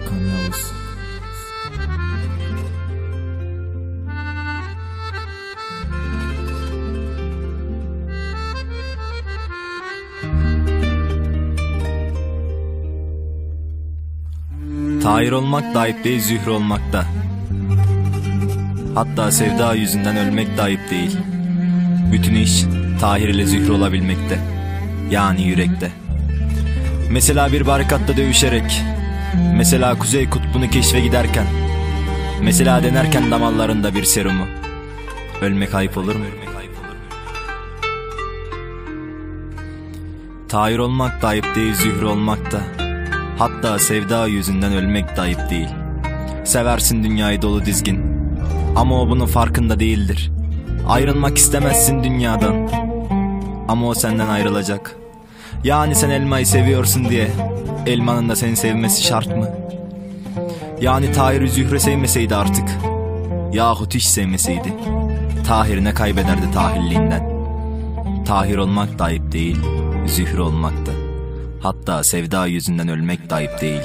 Hakan Tahir olmak da ayıp değil zühr olmak da. Hatta sevda yüzünden ölmek de ayıp değil. Bütün iş Tahir ile zühr olabilmekte. Yani yürekte. Mesela bir barikatta dövüşerek Mesela kuzey kutbunu keşfe giderken. Mesela denerken damarlarında bir serumu. Ölmek ayıp olur mu? Tahir olmak da ayıp değil zühre olmak da. Hatta sevda yüzünden ölmek de ayıp değil. Seversin dünyayı dolu dizgin. Ama o bunun farkında değildir. Ayrılmak istemezsin dünyadan. Ama o senden ayrılacak. Yani sen elmayı seviyorsun diye elmanın da seni sevmesi şart mı? Yani Tahir Zühre sevmeseydi artık. Yahut hiç sevmeseydi. Tahir ne kaybederdi tahirliğinden. Tahir olmak da ayıp değil, zühre olmak da. Hatta sevda yüzünden ölmek de ayıp değil.